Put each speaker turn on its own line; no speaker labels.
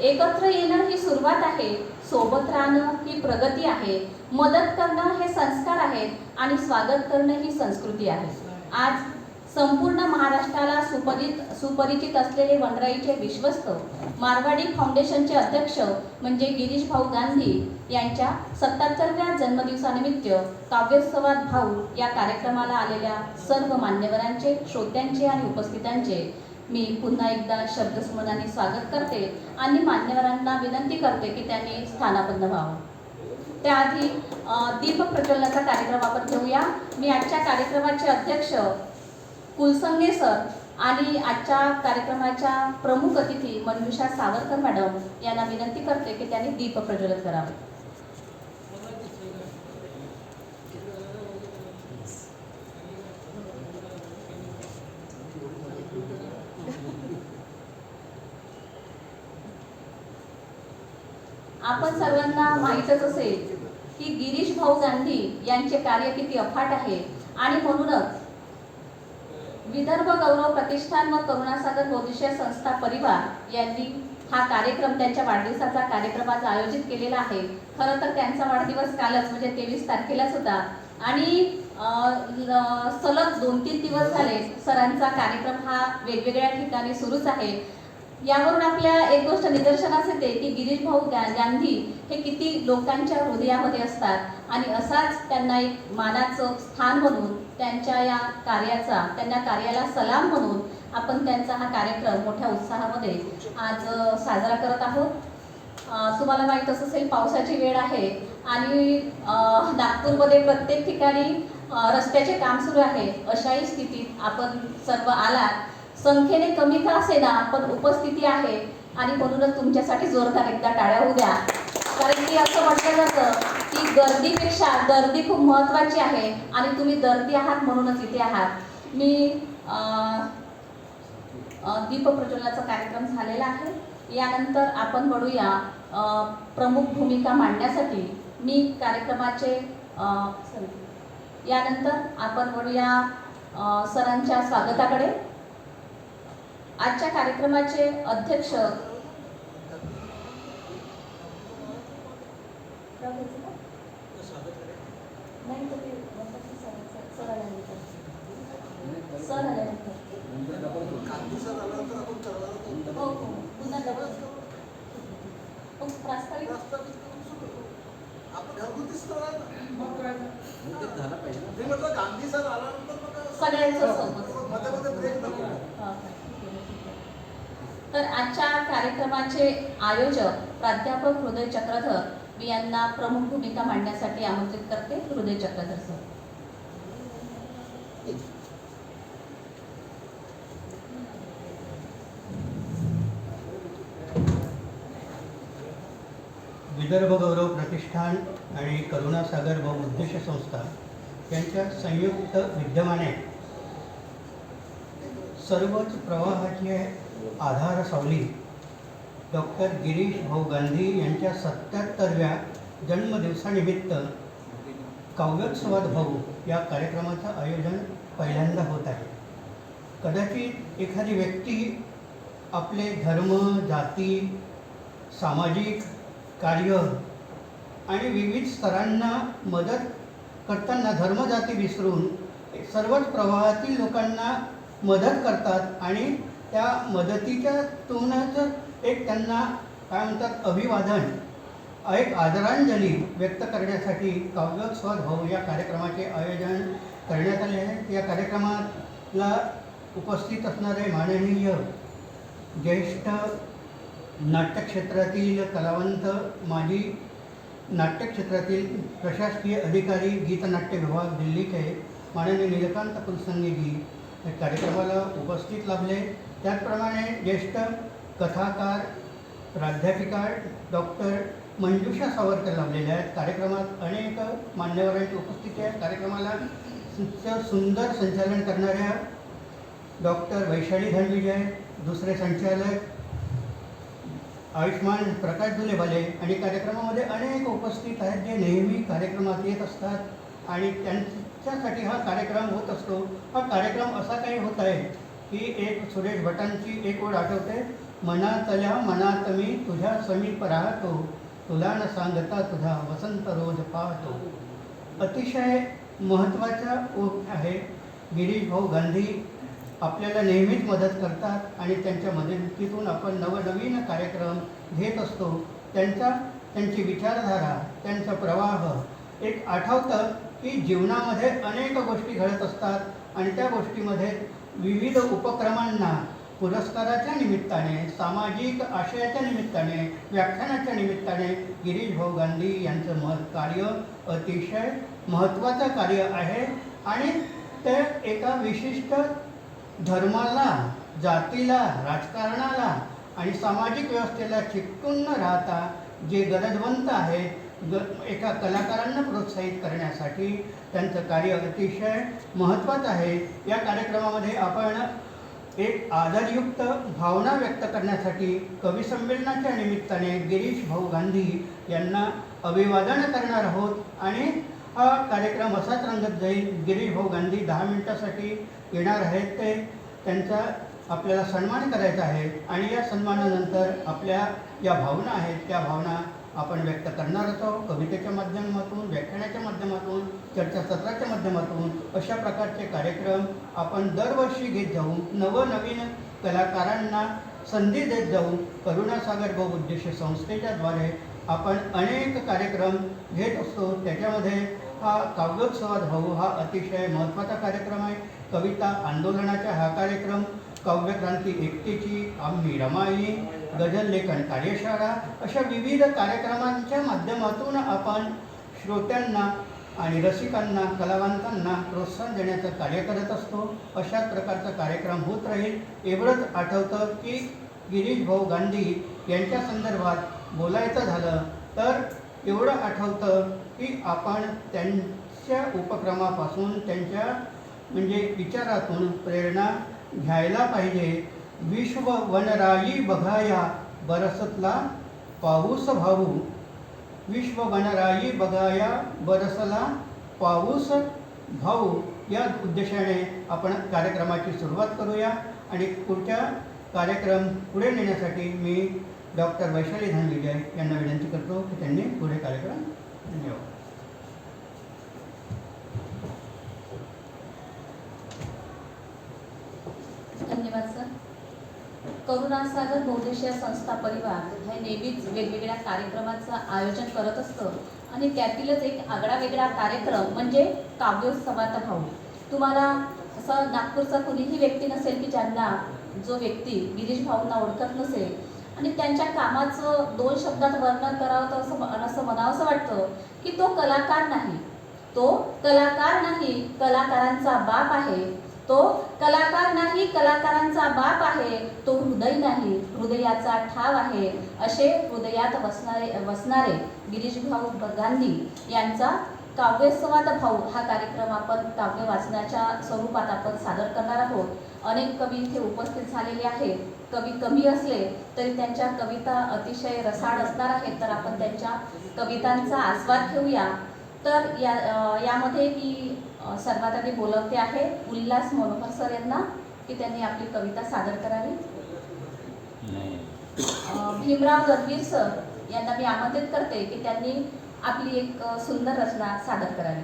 एकत्र येणं ही सुरुवात आहे. सोबत राहणं ही प्रगती आहे. मदत करणं हे संस्कार आहेत आणि स्वागत करणं ही संस्कृती आहे. आज संपूर्ण महाराष्ट्राला सुपरित सुपरिचित असलेले वनराईचे विश्वस्त मारवाडी फाउंडेशनचे अध्यक्ष म्हणजे गिरीश भाऊ गांधी यांच्या सत्याहत्तरव्या जन्मदिवसानिमित्त काव्योत्सवात भाऊ या कार्यक्रमाला आलेल्या सर्व मान्यवरांचे श्रोत्यांचे आणि उपस्थितांचे मी पुन्हा एकदा शब्दस्मरणाने स्वागत करते आणि मान्यवरांना विनंती करते की त्यांनी स्थानापन्न व्हावं. त्याआधी दीप प्रज्वलनाचा कार्यक्रम आपण घेऊया. मी आजच्या कार्यक्रमाचे अध्यक्ष कुलसंगे सर आणि आजच्या कार्यक्रमाच्या प्रमुख अतिथी मंजुषा सावरकर मॅडम यांना विनंती करते की त्यांनी दीप प्रज्वलन करावं. आपण सर्वांना माहीतच असेल की गिरीश भाऊ गांधी यांचे कार्य किती अफाट आहे. आणि म्हणूनच विदर्भ गौरव प्रतिष्ठान व करुणासागर बोधिशय संस्था परिवार यांनी हा कार्यक्रम त्यांच्या वाढदिवसाचा कार्यक्रम आज आयोजित केलेला आहे. खरं तर त्यांचा वाढदिवस कालच म्हणजे तेवीस तारखेलाच होता. आणि अं, सलग दोन तीन दिवस झाले सरांचा कार्यक्रम हा वेगवेगळ्या ठिकाणी सुरूच आहे. यावरून आपल्या एक गोष्ट निदर्शनास येते की गिरीश भाऊ गांधी हे किती लोकांच्या हृदयामध्ये असतात. आणि असाच त्यांना एक मानाचं स्थान म्हणून त्यांच्या या कार्याचा त्यांना कार्याला सलाम म्हणून आपण त्यांचा हा कार्यक्रम मोठ्या उत्साहामध्ये आज साजरा करत आहोत. तुम्हाला माहीत असेल पावसाची वेळ आहे आणि नागपूरमध्ये प्रत्येक ठिकाणी रस्त्याचे काम सुरू आहे. अशाही स्थितीत आपण सर्व आलात. संख्येने कमी का असे ना पण उपस्थिती आहे. आणि म्हणूनच तुमच्यासाठी जोरदार एकदा टाळ्या होऊ द्या कारण की असं म्हटलं जातं की गर्दीपेक्षा गर्दी खूप महत्त्वाची आहे आणि तुम्ही गर्दी आहात म्हणूनच इथे आहात. मी दीप प्रज्वलनाचा दीपप्रज्वलनाचा कार्यक्रम झालेला आहे. यानंतर आपण म्हणूया प्रमुख भूमिका मांडण्यासाठी मी कार्यक्रमाचे सॉरी यानंतर आपण वळूया सरांच्या स्वागताकडे. आजच्या कार्यक्रमाचे अध्यक्ष हो हो हो सगळ्यांचं सोबत
मध्ये मध्ये ब्रेक नको
हा, ठीक आहे, ठीक आहे. तर आजच्या कार्यक्रमाचे आयोजक प्राध्यापक हृदय चक्रधर मी यांना प्रमुख भूमिका मांडण्यासाठी आमंत्रित करते. हृदय चक्रधर सर.
विदर्भ गौरव प्रतिष्ठान आणि करुणासागर व उद्देश संस्था यांच्या संयुक्त विद्यमाने सर्वच प्रवाहाचे आधार सावली डॉक्टर गिरीश भाऊ गांधी यांच्या सत्याहत्तरव्या जन्मदिवसानिमित्त काव्योत्सवात भाऊ या कार्यक्रमाचं आयोजन पहिल्यांदा होत आहे. कदाचित एखादी व्यक्ती आपले धर्म जाती सामाजिक कार्य आणि विविध स्तरांना मदत करताना धर्मजाती विसरून सर्वच प्रवाहातील लोकांना मदत करतात आणि त्या मदतीच्या तुलनेत एक त्यांना काय म्हणतात अभिवादन एक आदरांजली व्यक्त करण्यासाठी काव्योत्सवात भाऊ या कार्यक्रमाचे आयोजन करण्यात आले आहे. या कार्यक्रमाला उपस्थित असणारे माननीय ज्येष्ठ नाट्यक्षेत्रातील कलावंत माजी नाट्यक्षेत्रातील प्रशासकीय अधिकारी गीतनाट्य विभाग दिल्लीचे माननीय निलकांत कुलसंगीजी कार्यक्रमाला उपस्थित लाभले. त्याचप्रमाणे ज्येष्ठ कथाकार प्राध्यापिका डॉक्टर मंजुषा सावरकर लाभलेल्या आहेत. कार्यक्रमात अनेक मान्यवरांची उपस्थिती आहे कार्यक्रमाला सुंदर संचालन करणाऱ्या डॉक्टर वैशाली धनविजय दुसरे संचालक आयुष्मान प्रकाश दुलेवाले आणि कार्यक्रमामध्ये अनेक उपस्थित आहेत जे नेहमी कार्यक्रमात येत असतात आणि त्यासाठी हा कार्यक्रम होत असतो. हा कार्यक्रम असा काही होत आहे की एक सुरेश भटांची एक ओढ आठवते. मनातल्या मनात मी तुझ्या समीप राहतो. तुला न सांगता तुझा वसंत रोज पाहतो. अतिशय महत्त्वाचा ऊक आहे. गिरीश भाऊ गांधी आपल्याला नेहमीच मदत करतात आणि त्यांच्या मदतीतून आपण नवनवीन कार्यक्रम घेत असतो. त्यांचा त्यांची विचारधारा त्यांचा प्रवाह एक आठवतं की जीवनामध्ये अनेक गोष्टी घडत असतात आणि त्या गोष्टीमध्ये विविध उपक्रमांना पुरस्काराच्या निमित्ताने सामाजिक आशयाच्या निमित्ताने व्याख्यानाच्या निमित्ताने गिरीश भाऊ गांधी यांचं मह कार्य अतिशय महत्त्वाचं कार्य आहे आणि ते एका विशिष्ट धर्माला जातीला राजकारणाला आणि सामाजिक व्यवस्थेला चिकटून न राहता जे गरजवंत आहे एका कलाकारांना प्रोत्साहित करण्यासाठी त्यांचं कार्य अतिशय महत्त्वाचं आहे. या कार्यक्रमामध्ये आपण एक आदरयुक्त भावना व्यक्त करण्यासाठी कवी संमेलनाच्या निमित्ताने गिरीश भाऊ गांधी यांना अभिवादन करणार आहोत आणि हा कार्यक्रम असाच रंगत जाईल. गिरीश भाऊ गांधी दहा मिनिटासाठी येणार आहेत. ते त्यांचा आपल्याला सन्मान करायचा आहे आणि या सन्मानानंतर आपल्या या भावना आहेत त्या भावना आपण व्यक्त करणारच आहोत कवितेच्या माध्यमातून व्याख्यानाच्या माध्यमातून चर्चासत्राच्या माध्यमातून अशा प्रकारचे कार्यक्रम आपण दरवर्षी घेत जाऊ नवनवीन कलाकारांना संधी देत जाऊ. करुणासागर बहुउद्देश उद्देश संस्थेच्याद्वारे आपण अनेक कार्यक्रम घेत असतो. त्याच्यामध्ये हा काव्योत्सवात भाऊ हा अतिशय महत्त्वाचा कार्यक्रम आहे. कविता आंदोलनाचा हा कार्यक्रम काव्यक्रांती एकटीची आम्ही रमाई गझल लेखन कार्यशाळा अशा विविध कार्यक्रमांच्या माध्यमातून आपण श्रोत्यांना आणि रसिकांना कलावंतांना प्रोत्साहन देण्याचं कार्य करत असतो. अशाच प्रकारचा कार्यक्रम होत राहील. एवढंच आठवतं की गिरीश भाऊ गांधी यांच्या संदर्भात बोलायचं झालं तर एवढं आठवतं की आपण त्यांच्या उपक्रमापासून त्यांच्या म्हणजे विचारातून प्रेरणा घ्यायला पाहिजे. विश्व वनराई बघाया बरसतला पाऊस भाऊ विश्व वनराई बघाया बरसला पाऊस भाऊ या उद्देशाने आपण कार्यक्रमाची सुरुवात करूया आणि पुढच्या कार्यक्रम पुढे नेण्यासाठी मी डॉक्टर वैशाली धानविजय यांना विनंती करतो की त्यांनी पुढे कार्यक्रम धन्यवाद
धन्यवाद सर करुणासागर बहुदेशीय संस्था परिवार हे नेहमीच वेगवेगळ्या कार्यक्रमाचं आयोजन करत असतं. आणि त्यातीलच एक आगळा वेगळा कार्यक्रम म्हणजे काव्योत्सवात भाऊ. तुम्हाला असं नागपूरचा कुणीही व्यक्ती नसेल की ज्यांना जो व्यक्ती गिरीश भाऊंना ओळखत नसेल. आणि त्यांच्या कामाचं दोन शब्दात वर्णन करावं तर असं असं म्हणावंसं वाटतं की तो कलाकार नाही. तो कलाकार नाही कलाकारांचा बाप आहे. तो कलाकार नाही कलाकारांचा बाप आहे तो हृदय नाही हृदयाचा ठाव आहे असे हृदयात वसणारे वसणारे गिरीश भाऊ गांधी यांचा काव्यस्वाद भाऊ हा कार्यक्रम आपण काव्य वाचनाच्या स्वरूपात आपण सादर करणार आहोत. अनेक कवी इथे उपस्थित झालेले आहेत. कवी कमी असले तरी त्यांच्या कविता अतिशय रसाळ असणार आहेत. तर आपण त्यांच्या कवितांचा आस्वाद घेऊया. तर या यामध्ये मी सर्वात आधी बोलवते आहे उल्हास मनोहर सर यांना की त्यांनी आपली कविता सादर करावी. भीमराव गणवीर सर यांना मी आमंत्रित करते की त्यांनी आपली एक सुंदर रचना सादर करावी.